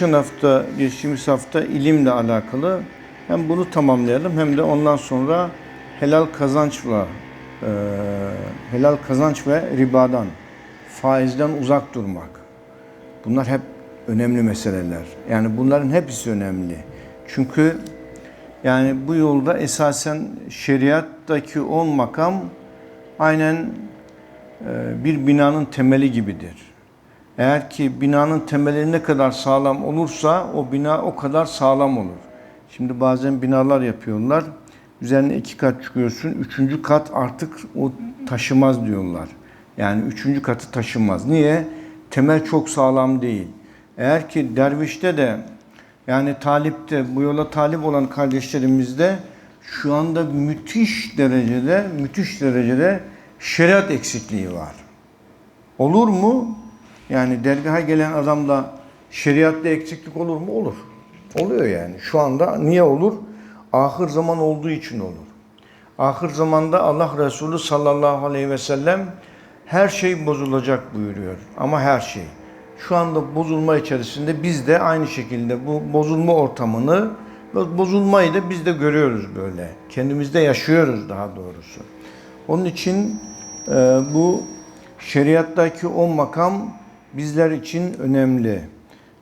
geçen hafta, geçtiğimiz hafta ilimle alakalı hem bunu tamamlayalım hem de ondan sonra helal kazançla e, helal kazanç ve ribadan, faizden uzak durmak. Bunlar hep önemli meseleler. Yani bunların hepsi önemli. Çünkü yani bu yolda esasen şeriattaki on makam aynen e, bir binanın temeli gibidir. Eğer ki binanın temeli ne kadar sağlam olursa o bina o kadar sağlam olur. Şimdi bazen binalar yapıyorlar. Üzerine iki kat çıkıyorsun. Üçüncü kat artık o taşımaz diyorlar. Yani üçüncü katı taşımaz. Niye? Temel çok sağlam değil. Eğer ki dervişte de yani talipte bu yola talip olan kardeşlerimizde şu anda müthiş derecede müthiş derecede şeriat eksikliği var. Olur mu? Yani dergaha gelen adamda şeriatta eksiklik olur mu? Olur. Oluyor yani. Şu anda niye olur? Ahir zaman olduğu için olur. Ahir zamanda Allah Resulü sallallahu aleyhi ve sellem her şey bozulacak buyuruyor. Ama her şey. Şu anda bozulma içerisinde biz de aynı şekilde bu bozulma ortamını, bozulmayı da biz de görüyoruz böyle. Kendimizde yaşıyoruz daha doğrusu. Onun için e, bu şeriattaki o makam bizler için önemli.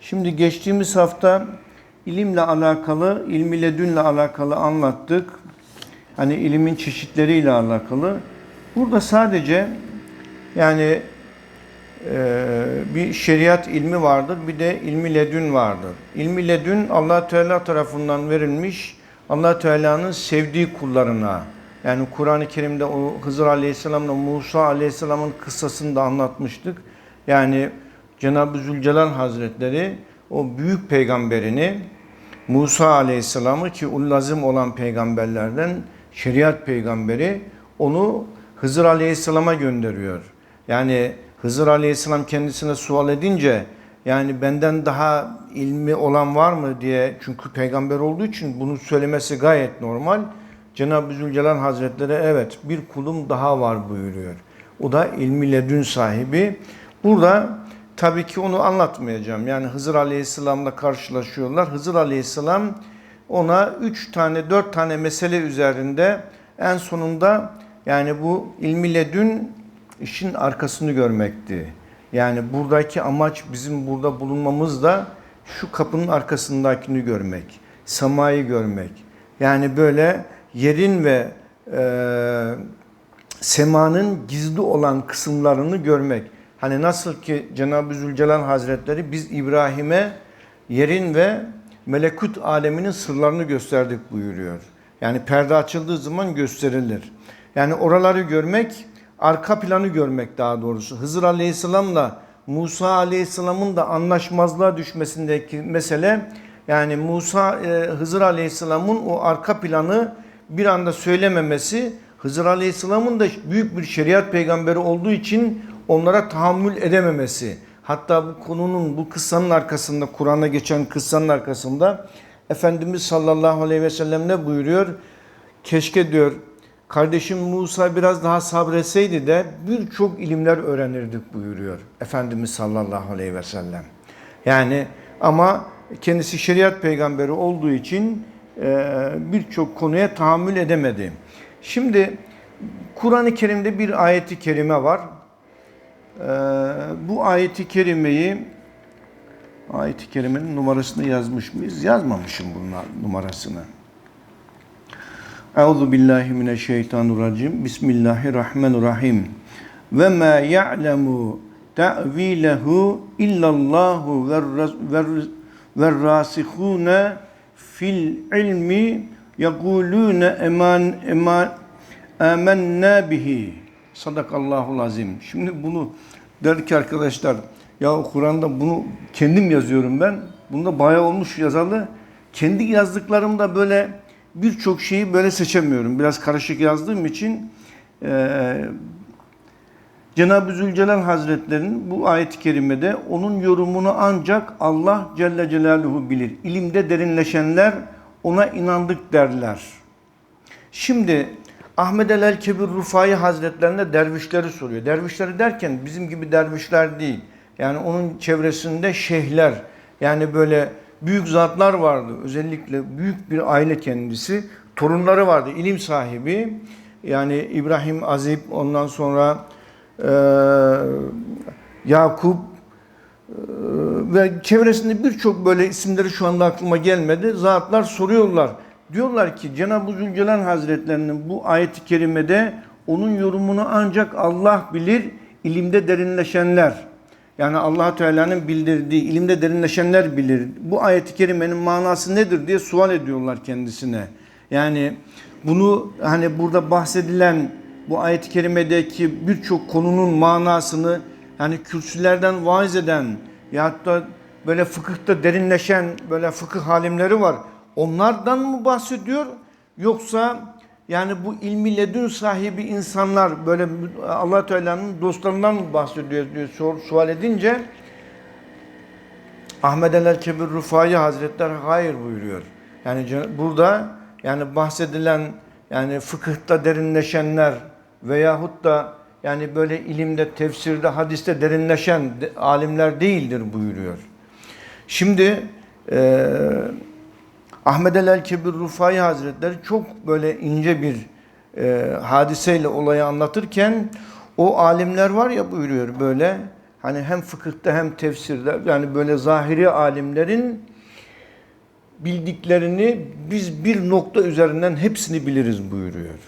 Şimdi geçtiğimiz hafta ilimle alakalı, ilmi ledünle alakalı anlattık. Hani ilimin çeşitleriyle alakalı. Burada sadece yani e, bir şeriat ilmi vardır, bir de ilmi ledün vardır. İlmi ledün Allah Teala tarafından verilmiş, Allah Teala'nın sevdiği kullarına. Yani Kur'an-ı Kerim'de o Hızır Aleyhisselam'la Musa Aleyhisselam'ın kıssasını da anlatmıştık. Yani Cenab-ı Zülcelal Hazretleri o büyük peygamberini Musa Aleyhisselam'ı ki ullazim olan peygamberlerden şeriat peygamberi onu Hızır Aleyhisselam'a gönderiyor. Yani Hızır Aleyhisselam kendisine sual edince yani benden daha ilmi olan var mı diye çünkü peygamber olduğu için bunu söylemesi gayet normal. Cenab-ı Zülcelal Hazretleri evet bir kulum daha var buyuruyor. O da ilmi ledün sahibi. Burada tabii ki onu anlatmayacağım. Yani Hızır Aleyhisselam'la karşılaşıyorlar. Hızır Aleyhisselam ona üç tane, dört tane mesele üzerinde en sonunda yani bu ilmi ledün işin arkasını görmekti. Yani buradaki amaç bizim burada bulunmamız da şu kapının arkasındakini görmek, samayı görmek. Yani böyle yerin ve e, semanın gizli olan kısımlarını görmek. Hani nasıl ki Cenab-ı Zülcelal Hazretleri biz İbrahim'e yerin ve melekut aleminin sırlarını gösterdik buyuruyor. Yani perde açıldığı zaman gösterilir. Yani oraları görmek, arka planı görmek daha doğrusu. Hızır Aleyhisselam'la Musa Aleyhisselam'ın da anlaşmazlığa düşmesindeki mesele yani Musa e, Hızır Aleyhisselam'ın o arka planı bir anda söylememesi Hızır Aleyhisselam'ın da büyük bir şeriat peygamberi olduğu için onlara tahammül edememesi. Hatta bu konunun bu kıssanın arkasında Kur'an'a geçen kıssanın arkasında Efendimiz sallallahu aleyhi ve sellem ne buyuruyor? Keşke diyor kardeşim Musa biraz daha sabretseydi de birçok ilimler öğrenirdik buyuruyor Efendimiz sallallahu aleyhi ve sellem. Yani ama kendisi şeriat peygamberi olduğu için e, birçok konuya tahammül edemedi. Şimdi Kur'an-ı Kerim'de bir ayeti kerime var. E, bu ayeti kerimeyi ayeti kerimenin numarasını yazmış mıyız? Yazmamışım bunlar numarasını. Euzu billahi mineşşeytanirracim. Bismillahirrahmanirrahim. Ve ma ya'lemu ta'vilehu illallahu ve rasihune fil ilmi yekulune eman eman amennâ bihi. Sadakallahu azim. Şimdi bunu der ki arkadaşlar ya Kur'an'da bunu kendim yazıyorum ben. Bunda bayağı olmuş yazalı. Kendi yazdıklarımda böyle birçok şeyi böyle seçemiyorum. Biraz karışık yazdığım için e, Cenab-ı Zülcelal Hazretleri'nin bu ayet-i kerimede onun yorumunu ancak Allah Celle Celaluhu bilir. İlimde derinleşenler ona inandık derler. Şimdi Ahmed el Kebir Rufai Hazretlerine dervişleri soruyor. Dervişleri derken bizim gibi dervişler değil. Yani onun çevresinde şeyhler, Yani böyle büyük zatlar vardı. Özellikle büyük bir aile kendisi. Torunları vardı, ilim sahibi. Yani İbrahim Azib, ondan sonra e, Yakup e, ve çevresinde birçok böyle isimleri şu anda aklıma gelmedi. Zatlar soruyorlar. Diyorlar ki Cenab-ı Zülcelal Hazretlerinin bu ayeti kerimede onun yorumunu ancak Allah bilir, ilimde derinleşenler. Yani allah Teala'nın bildirdiği, ilimde derinleşenler bilir. Bu ayeti kerimenin manası nedir diye sual ediyorlar kendisine. Yani bunu hani burada bahsedilen bu ayet-i kerimedeki birçok konunun manasını yani kürsülerden vaaz eden ya da böyle fıkıhta derinleşen böyle fıkıh halimleri var. Onlardan mı bahsediyor yoksa yani bu ilmi ledün sahibi insanlar böyle Allah Teala'nın dostlarından mı bahsediyor diye sor, sual edince Ahmed el Kebir Rufai Hazretleri hayır buyuruyor. Yani burada yani bahsedilen yani fıkıhta derinleşenler veyahut da yani böyle ilimde, tefsirde, hadiste derinleşen de- alimler değildir buyuruyor. Şimdi eee Ahmed el Kebir Rufai Hazretleri çok böyle ince bir e, hadiseyle olayı anlatırken o alimler var ya buyuruyor böyle hani hem fıkıhta hem tefsirde yani böyle zahiri alimlerin bildiklerini biz bir nokta üzerinden hepsini biliriz buyuruyor.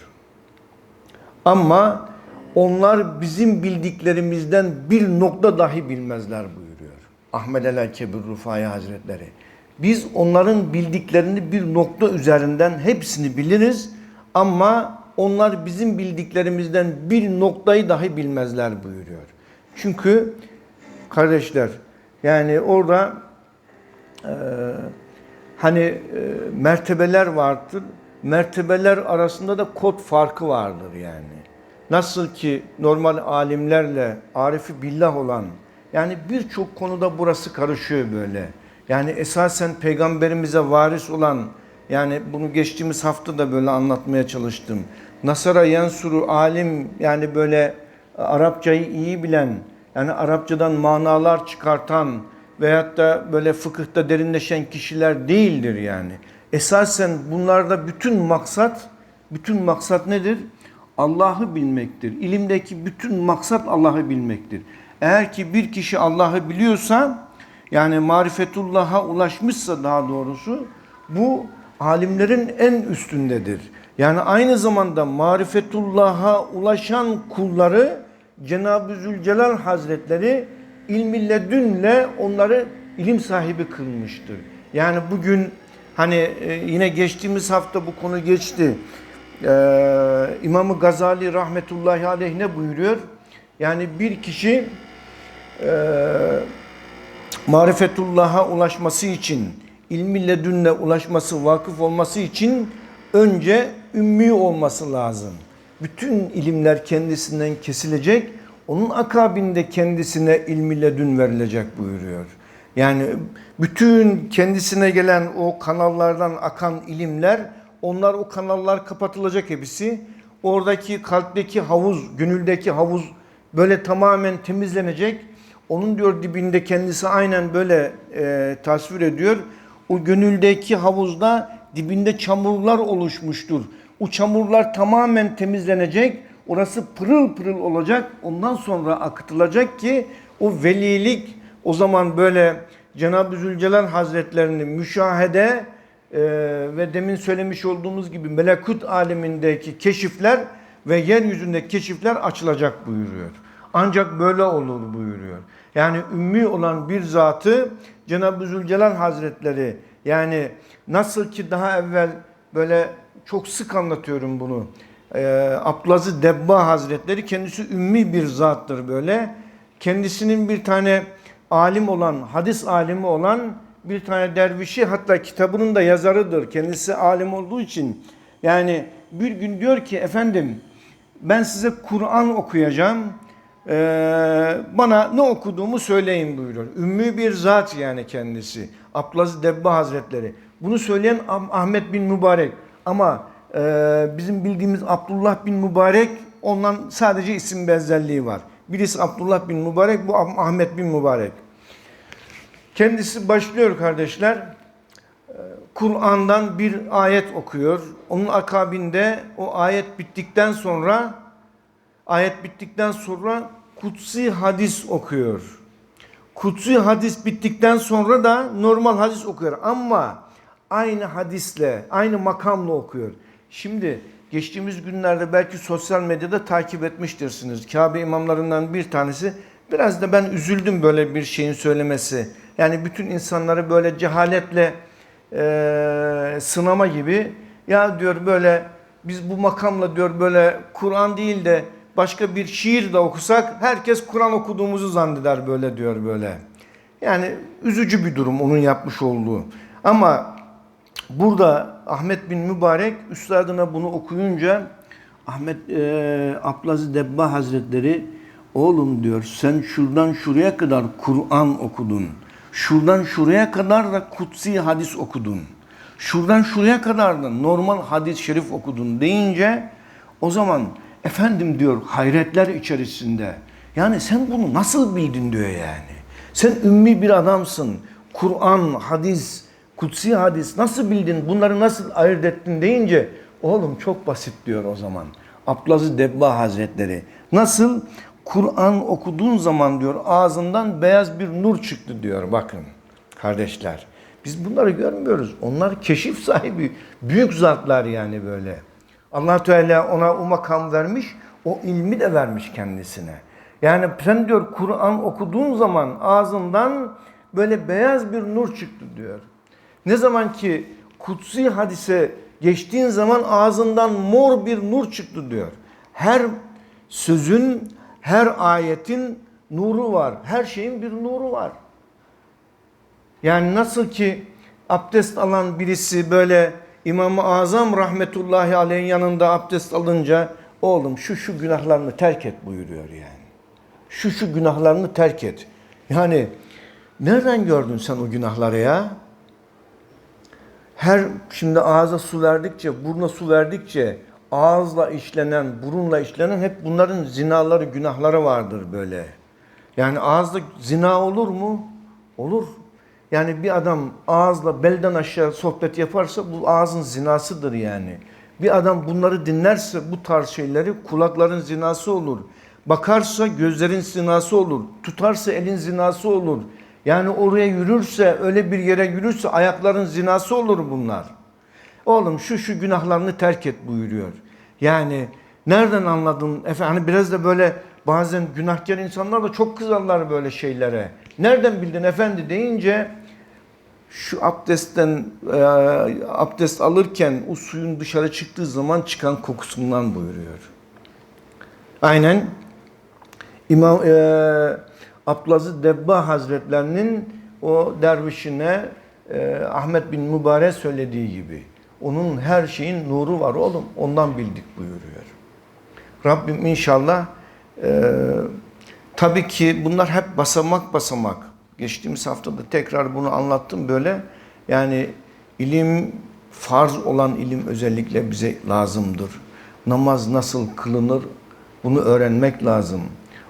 Ama onlar bizim bildiklerimizden bir nokta dahi bilmezler buyuruyor. Ahmed el Kebir Rufai Hazretleri. Biz onların bildiklerini bir nokta üzerinden hepsini biliriz ama onlar bizim bildiklerimizden bir noktayı dahi bilmezler buyuruyor. Çünkü kardeşler yani orada eee, hani e, mertebeler vardır. Mertebeler arasında da kod farkı vardır yani. Nasıl ki normal alimlerle arifi billah olan yani birçok konuda burası karışıyor böyle. Yani esasen peygamberimize varis olan yani bunu geçtiğimiz hafta da böyle anlatmaya çalıştım. Nasara Yansuru alim yani böyle Arapçayı iyi bilen yani Arapçadan manalar çıkartan veyahut da böyle fıkıhta derinleşen kişiler değildir yani. Esasen bunlarda bütün maksat, bütün maksat nedir? Allah'ı bilmektir. İlimdeki bütün maksat Allah'ı bilmektir. Eğer ki bir kişi Allah'ı biliyorsa, yani marifetullah'a ulaşmışsa daha doğrusu, bu alimlerin en üstündedir. Yani aynı zamanda marifetullah'a ulaşan kulları Cenab-ı Zülcelal Hazretleri ilmi ledünle onları ilim sahibi kılmıştır. Yani bugün hani e, yine geçtiğimiz hafta bu konu geçti. Ee, İmam-ı Gazali rahmetullahi aleyh ne buyuruyor? Yani bir kişi e, marifetullah'a ulaşması için, ilmi ledünle ulaşması, vakıf olması için önce ümmi olması lazım. Bütün ilimler kendisinden kesilecek, onun akabinde kendisine ilmi ledün verilecek buyuruyor. Yani bütün kendisine gelen o kanallardan akan ilimler, onlar o kanallar kapatılacak hepsi. Oradaki kalpteki havuz, gönüldeki havuz böyle tamamen temizlenecek. Onun diyor dibinde kendisi aynen böyle e, tasvir ediyor. O gönüldeki havuzda dibinde çamurlar oluşmuştur. O çamurlar tamamen temizlenecek. Orası pırıl pırıl olacak. Ondan sonra akıtılacak ki o velilik o zaman böyle Cenab-ı Zülcelal Hazretlerini müşahede e, ve demin söylemiş olduğumuz gibi melekut alemindeki keşifler ve yeryüzündeki keşifler açılacak buyuruyor. Ancak böyle olur buyuruyor. Yani ümmi olan bir zatı Cenab-ı Zülcelal Hazretleri yani nasıl ki daha evvel böyle çok sık anlatıyorum bunu. Ee, Abdülaziz Debba Hazretleri kendisi ümmi bir zattır böyle. Kendisinin bir tane alim olan, hadis alimi olan bir tane dervişi hatta kitabının da yazarıdır. Kendisi alim olduğu için. Yani bir gün diyor ki efendim ben size Kur'an okuyacağım. Ee, bana ne okuduğumu söyleyin buyuruyor. Ümmü bir zat yani kendisi. Abdülaziz Debba Hazretleri. Bunu söyleyen Ah- Ahmet bin Mübarek. Ama e, bizim bildiğimiz Abdullah bin Mübarek ondan sadece isim benzerliği var. Birisi Abdullah bin Mübarek, bu Ah- Ahmet bin Mübarek. Kendisi başlıyor kardeşler. Ee, Kur'an'dan bir ayet okuyor. Onun akabinde o ayet bittikten sonra ayet bittikten sonra kutsi hadis okuyor. Kutsi hadis bittikten sonra da normal hadis okuyor ama aynı hadisle, aynı makamla okuyor. Şimdi geçtiğimiz günlerde belki sosyal medyada takip etmiştirsiniz. Kabe imamlarından bir tanesi biraz da ben üzüldüm böyle bir şeyin söylemesi. Yani bütün insanları böyle cehaletle eee, sınama gibi ya diyor böyle biz bu makamla diyor böyle Kur'an değil de başka bir şiir de okusak herkes Kur'an okuduğumuzu zanneder böyle diyor böyle. Yani üzücü bir durum onun yapmış olduğu. Ama burada Ahmet bin Mübarek üstadına bunu okuyunca Ahmet e, Ablazi Debba Hazretleri oğlum diyor sen şuradan şuraya kadar Kur'an okudun. Şuradan şuraya kadar da kutsi hadis okudun. Şuradan şuraya kadar da normal hadis-i şerif okudun deyince o zaman efendim diyor hayretler içerisinde. Yani sen bunu nasıl bildin diyor yani. Sen ümmi bir adamsın. Kur'an, hadis, kutsi hadis nasıl bildin? Bunları nasıl ayırt ettin deyince oğlum çok basit diyor o zaman. Abdülaziz Debba Hazretleri. Nasıl? Kur'an okuduğun zaman diyor ağzından beyaz bir nur çıktı diyor bakın kardeşler. Biz bunları görmüyoruz. Onlar keşif sahibi büyük zatlar yani böyle. Allah Teala ona o makam vermiş, o ilmi de vermiş kendisine. Yani sen diyor Kur'an okuduğun zaman ağzından böyle beyaz bir nur çıktı diyor. Ne zaman ki kutsi hadise geçtiğin zaman ağzından mor bir nur çıktı diyor. Her sözün, her ayetin nuru var. Her şeyin bir nuru var. Yani nasıl ki abdest alan birisi böyle İmam-ı Azam rahmetullahi aleyhin yanında abdest alınca oğlum şu şu günahlarını terk et buyuruyor yani. Şu şu günahlarını terk et. Yani nereden gördün sen o günahları ya? Her şimdi ağza su verdikçe, buruna su verdikçe ağızla işlenen, burunla işlenen hep bunların zinaları, günahları vardır böyle. Yani ağızda zina olur mu? Olur. Yani bir adam ağızla belden aşağı sohbet yaparsa bu ağzın zinasıdır yani. Bir adam bunları dinlerse bu tarz şeyleri kulakların zinası olur. Bakarsa gözlerin zinası olur. Tutarsa elin zinası olur. Yani oraya yürürse, öyle bir yere yürürse ayakların zinası olur bunlar. Oğlum şu şu günahlarını terk et buyuruyor. Yani nereden anladın? Efendim hani biraz da böyle bazen günahkar insanlar da çok kızarlar böyle şeylere. Nereden bildin efendi deyince şu abdestten e, abdest alırken o suyun dışarı çıktığı zaman çıkan kokusundan buyuruyor. Aynen İmam e, Abdülaziz Debba Hazretlerinin o dervişine e, Ahmet bin Mübarek söylediği gibi. Onun her şeyin nuru var oğlum. Ondan bildik buyuruyor. Rabbim inşallah e, tabii ki bunlar hep basamak basamak. Geçtiğimiz haftada tekrar bunu anlattım böyle. Yani ilim farz olan ilim özellikle bize lazımdır. Namaz nasıl kılınır bunu öğrenmek lazım.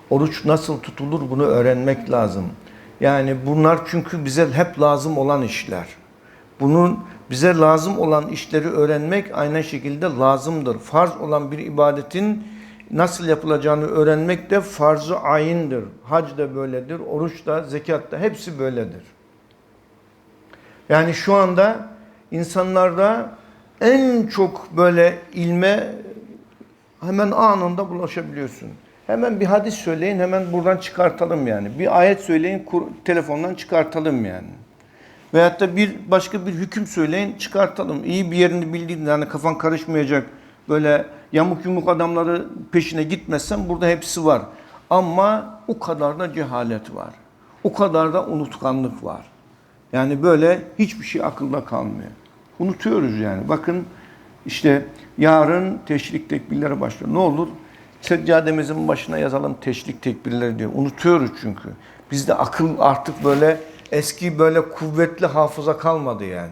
Oruç nasıl tutulur bunu öğrenmek lazım. Yani bunlar çünkü bize hep lazım olan işler. Bunun bize lazım olan işleri öğrenmek aynı şekilde lazımdır. Farz olan bir ibadetin nasıl yapılacağını öğrenmek de farz-ı ayindir. Hac da böyledir, oruç da, zekat da hepsi böyledir. Yani şu anda insanlarda en çok böyle ilme hemen anında bulaşabiliyorsun. Hemen bir hadis söyleyin, hemen buradan çıkartalım yani. Bir ayet söyleyin, kur- telefondan çıkartalım yani. Veyahut da bir başka bir hüküm söyleyin, çıkartalım. İyi bir yerini bildiğin, yani kafan karışmayacak. Böyle yamuk yumuk adamları peşine gitmezsen burada hepsi var. Ama o kadar da cehalet var. O kadar da unutkanlık var. Yani böyle hiçbir şey akılda kalmıyor. Unutuyoruz yani. Bakın işte yarın teşrik tekbirleri başlıyor. Ne olur? Seccademizin başına yazalım teşrik tekbirleri diyor. Unutuyoruz çünkü. Bizde akıl artık böyle eski böyle kuvvetli hafıza kalmadı yani.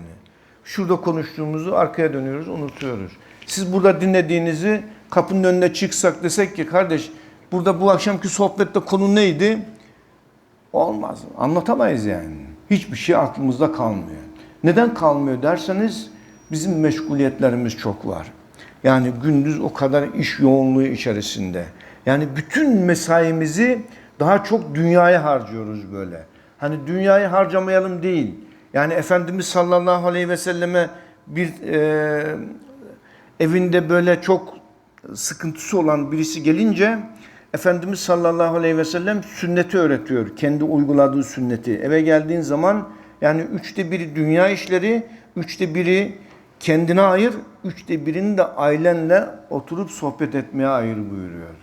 Şurada konuştuğumuzu arkaya dönüyoruz, unutuyoruz. Siz burada dinlediğinizi kapının önüne çıksak desek ki kardeş burada bu akşamki sohbette konu neydi? Olmaz. Anlatamayız yani. hiçbir şey aklımızda kalmıyor. Neden kalmıyor derseniz bizim meşguliyetlerimiz çok var. Yani gündüz o kadar iş yoğunluğu içerisinde. Yani bütün mesaimizi daha çok dünyaya harcıyoruz böyle. Hani dünyayı harcamayalım değil. Yani Efendimiz sallallahu aleyhi ve selleme bir e, evinde böyle çok sıkıntısı olan birisi gelince Efendimiz sallallahu aleyhi ve sellem sünneti öğretiyor. Kendi uyguladığı sünneti. Eve geldiğin zaman yani üçte biri dünya işleri, üçte biri kendine ayır, üçte birini de ailenle oturup sohbet etmeye ayır buyuruyor.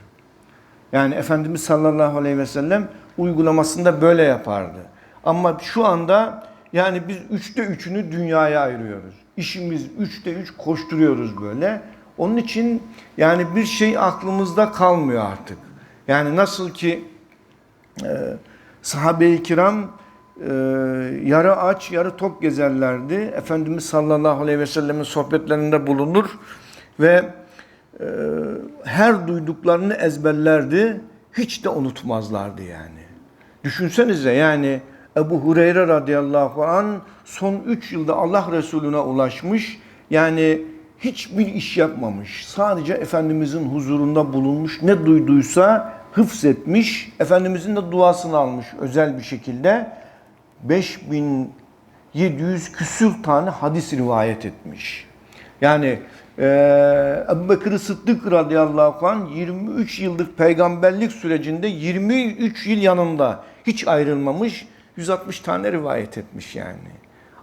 Yani Efendimiz sallallahu aleyhi ve sellem uygulamasında böyle yapardı. Ama şu anda yani biz üçte üçünü dünyaya ayırıyoruz. İşimiz üçte üç koşturuyoruz böyle. Onun için yani bir şey aklımızda kalmıyor artık. Yani nasıl ki e, sahabe-i kiram e, yarı aç yarı tok gezerlerdi. Efendimiz sallallahu aleyhi ve sellemin sohbetlerinde bulunur ve e, her duyduklarını ezberlerdi. Hiç de unutmazlardı yani. Düşünsenize yani Ebu Hureyre radıyallahu an son 3 yılda Allah Resulüne ulaşmış. Yani hiçbir iş yapmamış. Sadece Efendimizin huzurunda bulunmuş. Ne duyduysa hıfzetmiş. Efendimizin de duasını almış özel bir şekilde. 5700 küsür tane hadis rivayet etmiş. Yani ee, Ebu Bekir Sıddık radıyallahu anh 23 yıllık peygamberlik sürecinde 23 yıl yanında hiç ayrılmamış 160 tane rivayet etmiş yani.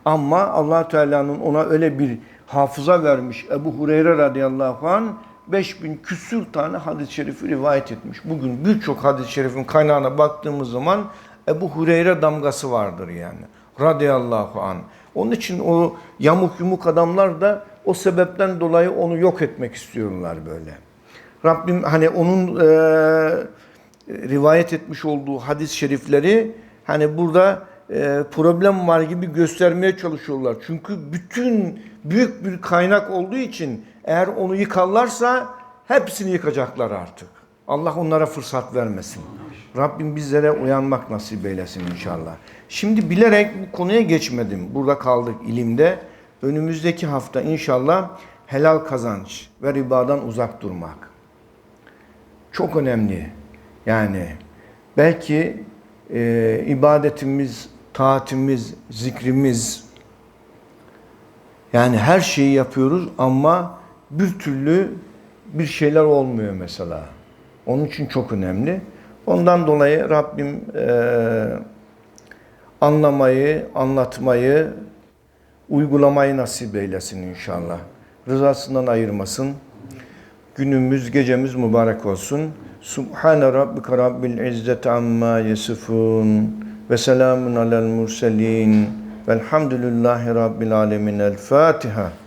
Ama allah Teala'nın ona öyle bir hafıza vermiş Ebu Hureyre radıyallahu anh 5000 küsür tane hadis-i şerifi rivayet etmiş. Bugün birçok hadis-i şerifin kaynağına baktığımız zaman Ebu Hureyre damgası vardır yani. Radıyallahu anh. Onun için o yamuk yumuk adamlar da o sebepten dolayı onu yok etmek istiyorlar böyle. Rabbim hani onun e, rivayet etmiş olduğu hadis-i şerifleri hani burada e, problem var gibi göstermeye çalışıyorlar. Çünkü bütün büyük bir kaynak olduğu için eğer onu yıkarlarsa hepsini yıkacaklar artık. Allah onlara fırsat vermesin. Rabbim bizlere uyanmak nasip eylesin inşallah. Şimdi bilerek bu konuya geçmedim. Burada kaldık ilimde. Önümüzdeki hafta inşallah helal kazanç ve ribadan uzak durmak. Çok önemli. Yani belki e, ibadetimiz, taatimiz, zikrimiz yani her şeyi yapıyoruz ama bir türlü bir şeyler olmuyor mesela. Onun için çok önemli. Ondan dolayı Rabbim e, anlamayı, anlatmayı, uygulamayı nasip eylesin inşallah. Rızasından ayırmasın. Günümüz, gecemiz mübarek olsun. Subhane rabbike rabbil izzeti amma yasifun ve selamun alel murselin velhamdülillahi rabbil alemin. El Fatiha.